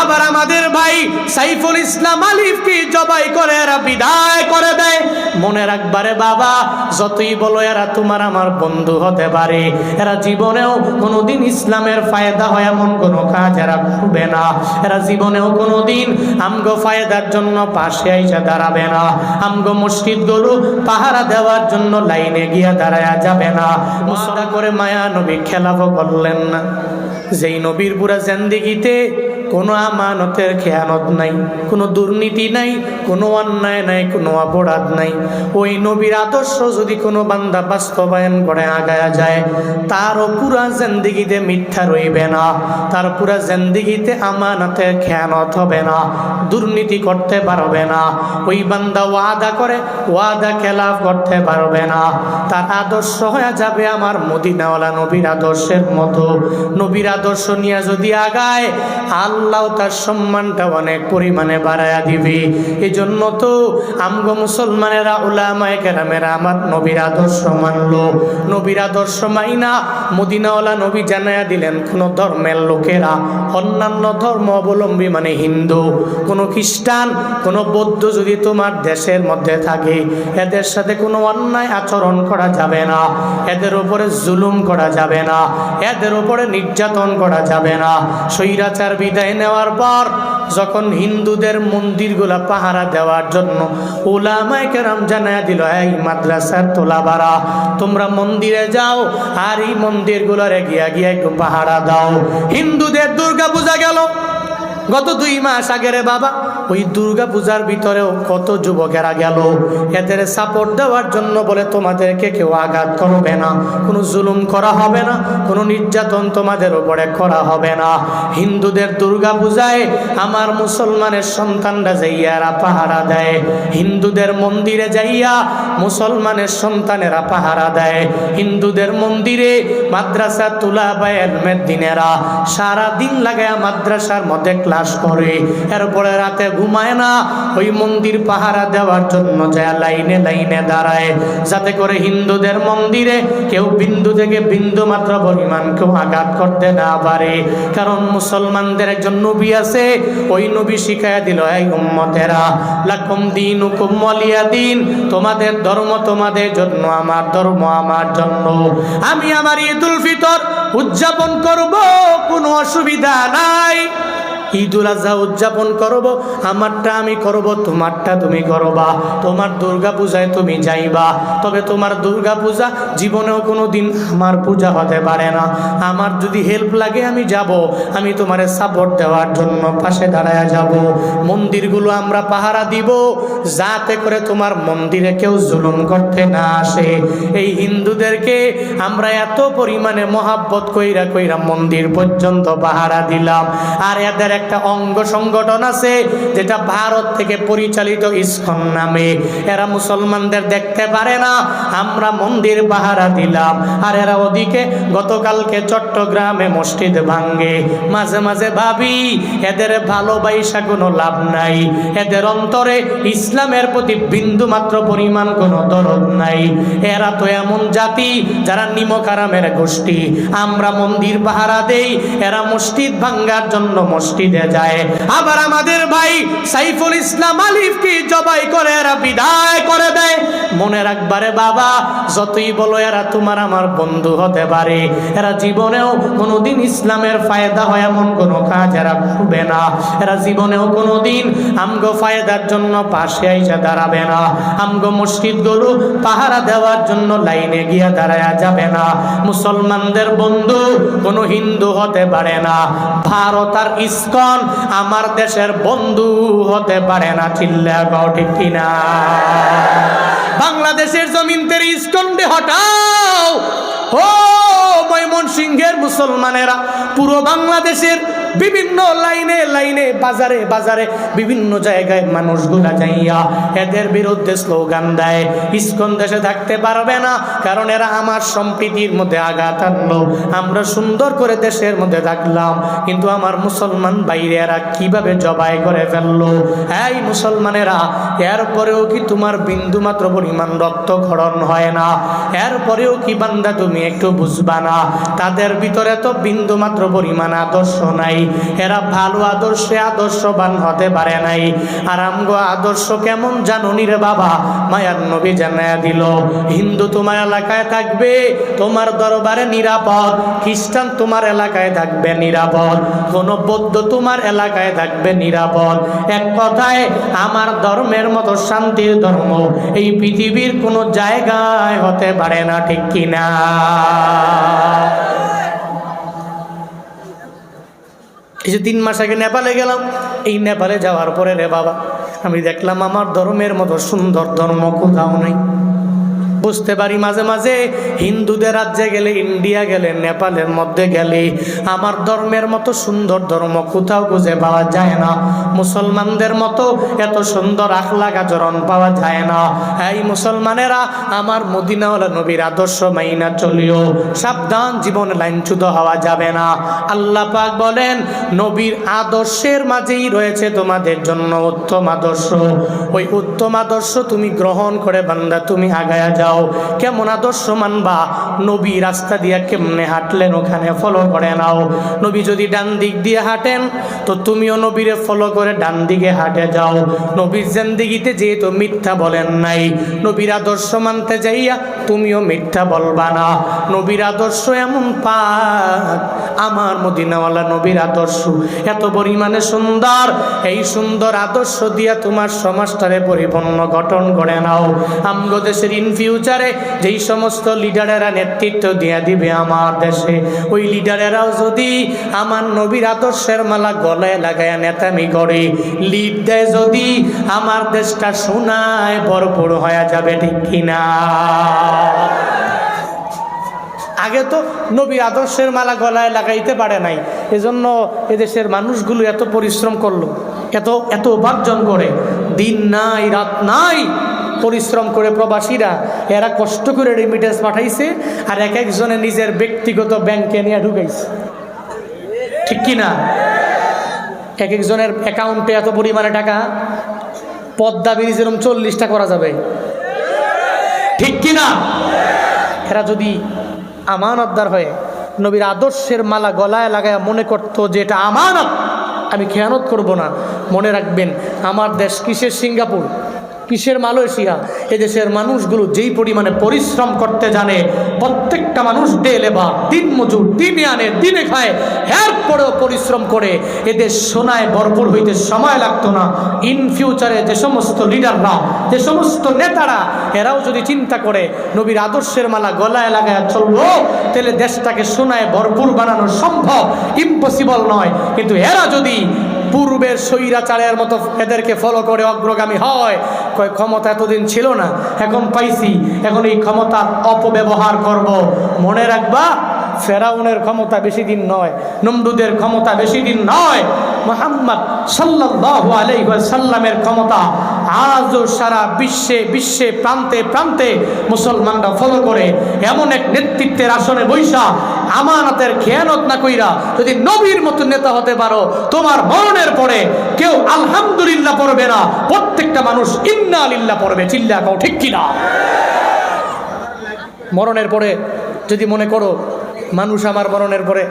আবার আমাদের ভাই সাইফুল ইসলাম আলিফকে জবাই করে, এরা বিদায় করে দেয়। মনে রাখবারে বাবা, যতই বলো এরা তোমার আমার বন্ধু হতে পারে, এরা জীবনেও কোনোদিন ইসলামের ফায়দা হয় এমন কোনো কাজ এরা করবে না। এরা জীবনেও কোনোদিন আমগো ফায়দার জন্য পাশে আইসা দাঁড়াবে না। আমগো মসজিদ গরু পাহারা দেওয়ার জন্য লাইনে গিয়া দাঁড়ায়া যাবে না। মুসদা করে মায়া নবী খেলাফও করলেন না। যেই নবীর পুরা জেন্দিগিতে কোনো আমানতের খেয়ানত নাই, কোনো দুর্নীতি নাই, কোনো অন্যায় নাই, কোনো অপরাধ নাই। ওই নবীর আদর্শ যদি কোনো বান্দা বাস্তবায়ন করে আগায়া যায়, তারও পুরা জেন্দিগিতে মিথ্যা রইবে না, তার পুরা জেন্দিগিতে আমানতের খেয়ানত হবে না, দুর্নীতি করতে পারবে না, ওই বান্দা ওয়াদা করে, ওয়াদা খেলাফ করতে পারবে না। তার আদর্শ হয়ে যাবে আমার মদিনাওয়ালা নবীর আদর্শের মতো। নবীর আদর্শ নিয়ে যদি আগায়, আল্লাহ তার সম্মানটা অনেক পরিমাণে বাড়ায়া দিবে। এই জন্য তো আমগো মুসলমানেরা, উলামায়ে কেরামেরা আমার নবীর আদর্শ মানলো। নবীর আদর্শ মাইনা মদিনাওয়ালা নবী জানায়া দিলেন, কোন ধর্মের লোকেরা, অন্যান্য ধর্ম অবলম্বী মানে হিন্দু, কোনো খ্রিস্টান, কোনো বৌদ্ধ যদি তোমার দেশের মধ্যে থাকে, এদের সাথে কোনো অন্যায় আচরণ করা যাবে না, এদের উপরে জুলুম করা যাবে না, এদের উপরে নির্যাতন করা যাবে না, স্বৈরাচার বিদায় নেওয়ার পর যখন হিন্দুদের মন্দিরগুলা পাহারা দেওয়ার জন্য ওলামায় কেরাম জানায় দিল, এই মাদ্রাসার তোলাবারা, তোমরা মন্দিরে যাও আর এই মন্দিরগুলোরে গিয়া গিয়া একটু পাহারা দাও। হিন্দুদের দুর্গা পূজা গেল। গত দুই মাস আগে রে বাবা, ওই দুর্গা পূজার ভিতরেও কত যুবকেরা গেল। এদের সাপোর্ট দেওয়ার জন্য বলে তোমাদেরকে কেউ আঘাত করবে না। কোনো জুলুম করা হবে না, কোনো নির্যাতন তোমাদের উপরে করা হবে না। হিন্দুদের দুর্গা পূজায় আমার মুসলমানের সন্তানরা যাইয়ারা পাহারা দেয়। হিন্দুদের মন্দিরে যাইয়া মুসলমানের সন্তানেরা পাহারা দেয়। হিন্দুদের মন্দিরে মাদ্রাসা তুলা বা এলমের দিনেরা সারা দিন লাগায় মাদ্রাসার মধ্যে ক্লাস করে। এরপরে রাতে ঘুমায় না। ওই মন্দির পাহারা দেওয়ার জন্য যায় লাইনে লাইনে দাঁড়ায়। যাতে করে হিন্দুদের মন্দিরে কেউ বিন্দু থেকে বিন্দু মাত্র পরিমাণ কেউ আঘাত করতে না পারে। কারণ মুসলমানদের একজন নবী আছে, ওই নবী শিখাইয়া দিল, এই উম্মতেরা, লাকুম দিন হুকুম মলিয়া দিন, তোমাদের ধর্ম তোমাদের জন্য, আমার ধর্ম আমার জন্য। আমি আমার ঈদুল ফিতর উদযাপন করব, কোনো অসুবিধা নাই। ঈদুল আজহা উদযাপন করব, আমারটা আমি করব, তোমারটা তুমি করবা। তোমার দুর্গা পূজায় তুমি যাইবা। তবে তোমার দুর্গা পূজা জীবনেও কোনো দিন আমার পূজা হতে পারে না। আমার যদি হেল্প লাগে, আমি যাব। আমি তোমারে সাপোর্ট দেওয়ার জন্য পাশে দাঁড়ায় যাব। মন্দিরগুলো আমরা পাহারা দিব, যাতে করে তোমার মন্দিরে কেউ জুলুম করতে না আসে। এই হিন্দুদেরকে আমরা এত পরিমাণে মহাব্বত কইরা কইরা মন্দির পর্যন্ত পাহারা দিলাম। আর এদের একটা অঙ্গ সংগঠন আছে, যেটা ভারত থেকে পরিচালিত ইস্কন নামে। এরা মুসলমানদের দেখতে পারে না, আমরা মন্দির পাহারা দিলাম। আর এরা ওদিকে গতকালকে চট্টগ্রামে মসজিদ ভাঙ্গে মাঝে মাঝে ভাবি, এদের ভালোবাসা কোনো লাভ নাই। এদের অন্তরে ইসলামের প্রতি বিন্দু মাত্র পরিমাণ কোনো দরদ নাই। এরা তো এমন জাতি যারা নিমকারামের গোষ্ঠী। আমরা মন্দির পাহারা দেই, এরা মসজিদ ভাঙ্গার জন্য মসজিদে যায়। আবার আমাদের ভাই সাইফুল ইসলাম আলিফকে জবাই করে বিদায় করে দেয়। মনে রাখবারে বাবা, যতই বলো এরা তোমার আমার বন্ধু হতে পারে, এরা জীবনেও কোনোদিন ইসলামের ফায়দা হয় এমন কোনো কাজ এরা করবে না। এরা জীবনেও কোনোদিন আমগো ফায়দার জন্য পাশে আইসা দাঁড়াবে না। আমগো মসজিদ গরু পাহারা দেওয়ার জন্য লাইনে গিয়া দাঁড়ায়া যাবে না। মুসলমানদের বন্ধু কোনো হিন্দু হতে পারে না। ভারত আর ইস্কন আমার দেশের বন্ধু হতে পারে না চিল্লা ঠিক কিনা? বাংলাদেশের জমিন ইস্কন্ডে হটাও ও ময়মন সিংহের মুসলমানেরা, পুরো বাংলাদেশের বিভিন্ন লাইনে লাইনে, বাজারে বাজারে, বিভিন্ন জায়গায় মানুষগুলা যাইয়া এদের বিরুদ্ধে স্লোগান দেয়। ইস্কন দেশে থাকতে পারবে না, কারণ এরা আমার সম্প্রীতির মধ্যে আঘাত আনলো। আমরা সুন্দর করে দেশের মধ্যে থাকলাম, কিন্তু আমার মুসলমান বাইরে এরা কীভাবে জবাই করে ফেলল? এই মুসলমানেরা এরপরেও কি তোমার বিন্দু মাত্র পরিমাণ রক্তক্ষরণ হয় না? এরপরেও কি বান্দা তুমি একটু বুঝবা না। তাদের ভিতরে তো বিন্দু মাত্র পরিমাণ আদর্শ নাই। এরা ভালো আদর্শে আদর্শবান হতে পারে নাই। আর আমগো আদর্শ কেমন জানুনি রে বাবা? মায়ার নবী জানায়া দিল, হিন্দু তোমার এলাকায় থাকবে, তোমার দরবারে নিরাপদ। খ্রিস্টান তোমার এলাকায় থাকবে নিরাপদ। কোন বৌদ্ধ তোমার এলাকায় থাকবে নিরাপদ। এক কথায়, আমার ধর্মের মতো শান্তির ধর্ম এই পৃথিবীর কোনো জায়গায় হতে পারে না, ঠিক কিনা? এই যে তিন মাস আগে নেপালে গেলাম, এই নেপালে যাওয়ার পরে রে বাবা, আমি দেখলাম আমার ধর্মের মতো সুন্দর ধর্ম কোথাও নেই। বুঝতে পারি মাঝে মাঝে, হিন্দুদের রাজ্যে গেলে, ইন্ডিয়া গেলে, নেপালের মধ্যে গেলে, আমার ধর্মের মতো সুন্দর ধর্ম কোথাও খুঁজে পাওয়া যায় না। মুসলমানদের মতো এত সুন্দর আখলাক আচরণ পাওয়া যায় না। এই মুসলমানেরা আমার মদিনাওয়ালা নবীর আদর্শ মাইনা চলিও, সাবধান জীবনে লাইনচ্যুত হওয়া যাবে না। আল্লাহ পাক বলেন, নবীর আদর্শের মাঝেই রয়েছে তোমাদের জন্য উত্তম আদর্শ। ওই উত্তম আদর্শ তুমি গ্রহণ করে বান্দা, তুমি আগায়া যাও। কেমন আদর্শ মানবা? নবী রাস্তা দিয়া কেমনে হাঁটলেন? ওখানে ফলো করে নাও। নবী যদি ডান দিক দিয়ে হাঁটেন, তো তুমিও নবীরে ফলো করে ডান দিকে হাঁটে যাও। নবীর জেন্দিগিতে যেহেতু মিথ্যা বলেন নাই, নবীর আদর্শ মানতে যাইয়া তুমিও মিথ্যা বলবা না। নবীর আদর্শ এমন পাক। আমার মদিনাওয়ালা নবীর আদর্শ এত পরিমাণে সুন্দর। এই সুন্দর আদর্শ দিয়া তোমার সমাজটারে পরিপূর্ণ গঠন করে নাও। আমগো দেশের ইন ফিউচারে যেই সমস্ত লিডারেরা নেতৃত্ব দিয়া দিবে আমার দেশে, ওই লিডারেরাও যদি আমার নবীর আদর্শের মালা গলায় লাগায় নেতামি করে লিড দেয় যদি আমার দেশটা সোনায় ভরপুর হয়ে যাবে, ঠিক কিনা? আগে তো নবী আদর্শের মালা গলায় লাগাইতে পারে নাই, এজন্য এদেশের মানুষগুলো এত পরিশ্রম করল, এত এত উপার্জন করে, দিন নাই, রাত নাই পরিশ্রম করে প্রবাসীরা, এরা কষ্ট করে রেমিটেন্স পাঠাইছে আর এক একজনে নিজের ব্যক্তিগত ব্যাংকে নিয়ে ঢুকাইছে। ঠিক কি না? এক একজনের অ্যাকাউন্টে এত পরিমাণে টাকা, পদ্মা ব্রিজ চল্লিশটা করা যাবে। ঠিক কি না? এরা যদি আমানতদার হয়ে নবীর আদর্শের মালা গলায় লাগায় মনে করতো যে এটা আমানত, আমি খেয়ানত করব না। মনে রাখবেন, আমার দেশ কিসের সিঙ্গাপুর? কিসের মালয়েশিয়া? এদেশের মানুষগুলো যেই পরিমাণে পরিশ্রম করতে জানে, প্রত্যেকটা মানুষ ডে লেবার দিন মজুর, দিনে আনে দিনে খায়, এরপরেও পরিশ্রম করে। এদের সোনায় ভরপুর হইতে সময় লাগতো না। ইন ফিউচারে যে সমস্ত লিডাররা, যে সমস্ত নেতারা, এরাও যদি চিন্তা করে, নবীর আদর্শের মালা গলায় লাগায় চলবো, তাহলে দেশটাকে সোনায় ভরপুর বানানো সম্ভব ইম্পসিবল নয়। কিন্তু এরা যদি পূর্বের স্বৈরাচারের মতো এদেরকে ফলো করে অগ্রগামী হয়। কয়, ক্ষমতা এতদিন ছিল না, এখন পাইছি। এখন এই ক্ষমতার অপব্যবহার করব। মনে রাখবা, ফেরাউনের ক্ষমতা বেশি দিন নয়, নমরুদের ক্ষমতা বেশি দিন নয়। মোহাম্মদ সাল্লাহ আলাইসাল্লামের ক্ষমতা আজও সারা বিশ্বে বিশ্বে, প্রান্তে প্রান্তে মুসলমানরা ফলো করে। এমন এক নেতৃত্বের আসনে বৈশা আমানতের খেয়ানত না কইরা যদি নবীর মতো নেতা হতে পারো, তোমার মরণের পরে কেউ আলহামদুলিল্লাহ পড়বে না, প্রত্যেকটা মানুষ ইন্না আলিল্লাহ পড়বে, চিল্লা কাউ ঠিক কিনা? মরণের পরে যদি মনে করো, মানুষ আমার মরণের পরে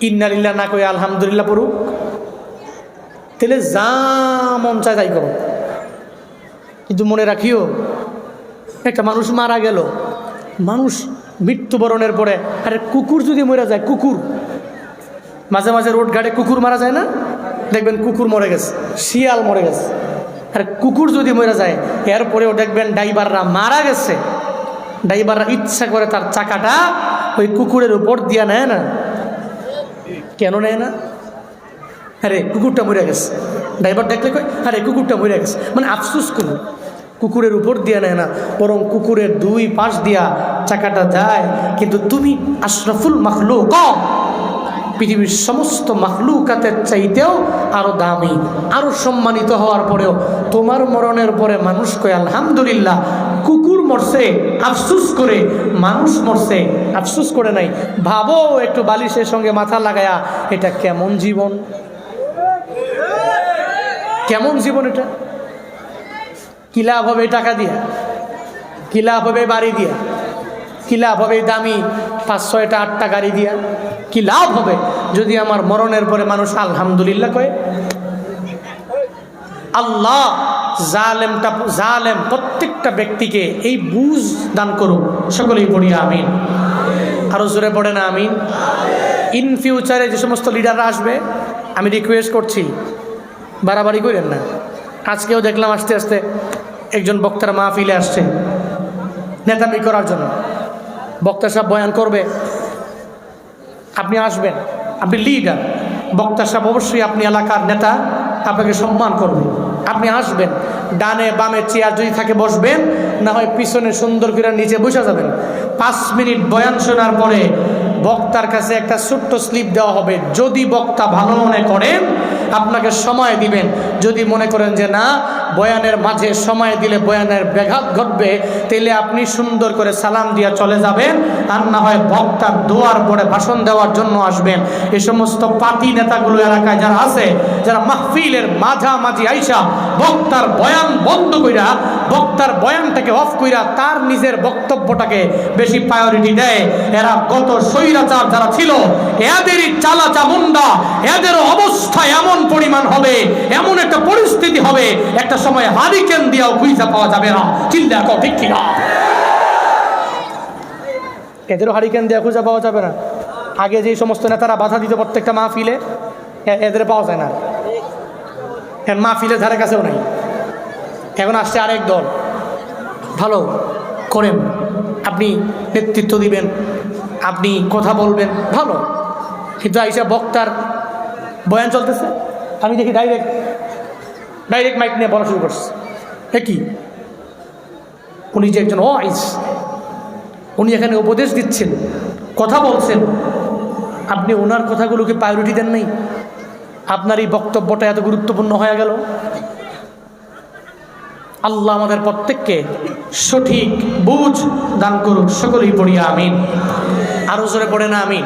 ইন্নালিল্লাহ না কই, আলহামদুলিল্লাহ পড়ুক। তাহলে যা মন চায় তাই করো। কিন্তু মনে রাখিও, একটা মানুষ মারা গেল। মানুষ মৃত্যুবরণের পরে, আরে কুকুর যদি মরে যায়, কুকুর। মাঝে মাঝে রোড ঘাটে কুকুর মারা যায় না? দেখবেন কুকুর মরে গেছে, শিয়াল মরে গেছে। আর কুকুর যদি মরে যায়, এরপরেও দেখবেন ড্রাইভাররা মারা গেছে। ড্রাইভাররা ইচ্ছা করে তার চাকাটা ওই কুকুরের উপর দিয়া নেয় না। কেন নেয় না? আরে, কুকুরটা মরে গেছে। ড্রাইভার দেখলে কয়, আরে, কুকুরটা মরে গেছে। মানে আফসুস কুকুর কুকুরের উপর দিয়ে নেয় না, বরং কুকুরের দুই পাশ দিয়া চাকাটা যায়। কিন্তু তুমি আশরাফুল মাখলু কম পৃথিবীর সমস্ত মাখলুকাতের চাইতেও আরও দামি, আরও সম্মানিত হওয়ার পরেও তোমার মরণের পরে মানুষ কয়, আলহামদুলিল্লাহ, কুকুর মরছে, আফসুস করে, মানুষ মরছে, আফসুস করে নাই। ভাবো, একটু বালিশের সঙ্গে মাথা লাগায়া, এটা কেমন জীবন? কেমন জীবন এটা? কি লাভ হবে টাকা দিয়া? কি লাভ হবে বাড়ি দিয়া? কি লাভ হবে দামি পাঁচ, ছয়টা, আটটা গাড়ি দিয়া? কি লাভ হবে যদি আমার মরণের পরে মানুষ আলহামদুলিল্লাহ কয়ে? আল্লাহ! জালেমটা জালেম প্রত্যেকটা ব্যক্তিকে এই বুঝ দান করুক সকলেই পড়ি আমিন। আরও জোরে পড়ে না আমিন। ইন ফিউচারে যে সমস্ত লিডাররা আসবে, আমি রিকোয়েস্ট করছি, বাড়াবাড়ি করেন না। আজকেও দেখলাম আস্তে আস্তে একজন বক্তার মাহফিলে আসছে, নেতামি করার জন্য। বক্তা সাহেব বয়ান করবে, আপনি আসবেন, আপনি লিডার বক্তা সাহেব অবশ্যই আপনি এলাকার নেতা, আপনাকে সম্মান করবে। আপনি আসবেন, ডানে বামে চেয়ার যদি থাকে বসবেন, না হয় পিছনে সুন্দর করে নিচে বসে যাবেন। পাঁচ মিনিট বয়ান শোনার পরে বক্তার কাছে একটা ছোট্ট স্লিপ দেওয়া হবে। যদি বক্তা ভালো মনে করেন, আপনাকে সময় দিবেন। যদি মনে করেন যে না, বয়ানের মাঝে সময় দিলে বয়ানের ব্যাঘাত ঘটবে তাহলে আপনি সুন্দর করে সালাম দিয়ে চলে যাবেন। আর না হয় বক্তার দোয়ার পরে ভাষণ দেওয়ার জন্য আসবেন। এ সমস্ত পাতি নেতাগুলো এলাকায় যারা আছে, যারা মাহফিলের মাঝামাঝি আইসা বক্তার বয়ান বন্ধ কইরা, বক্তার বয়ানটাকে অফ কইরা তার নিজের বক্তব্যটাকে বেশি প্রায়োরিটি দেয়। এরা গত স্বৈরাচার যারা ছিল, এদেরই চালা চামুন্ডা এদের অবস্থা এমন পরিমাণ হবে, এমন একটা পরিস্থিতি হবে, একটা সময় হারিকেন দিয়েও খুঁজা পাওয়া যাবে না। চিন্তা কর ঠিক কিনা? এদেরও হারিকেন দেওয়া খুঁজে পাওয়া যাবে না। আগে যে সমস্ত নেতারা বাধা দিত প্রত্যেকটা মাহফিলে এদের পাওয়া যায় না। মাহফিলের ধারে কাছেও নাই। এখন আসছে আরেক দল। ভালো, করেন। আপনি নেতৃত্ব দিবেন, আপনি কথা বলবেন, ভালো। কিন্তু আইসা বক্তার বয়ান চলতেছে। আমি দেখি ডাইরেক্ট ডাইরেক্ট মাইক নিয়ে বলা শুরু করছে। এ কি? উনি যে একজন ওয়াইস উনি এখানে উপদেশ দিচ্ছেন, কথা বলছেন। আপনি ওনার কথাগুলোকে প্রায়োরিটি দেন নাই। আপনার এই বক্তব্যটা এত গুরুত্বপূর্ণ হয়ে গেল। আল্লাহ আমাদের প্রত্যেককে সঠিক বুঝ দান করুক। সকলেই পড়িয়া আমিন। আরও জোরে পড়ে না, আমিন।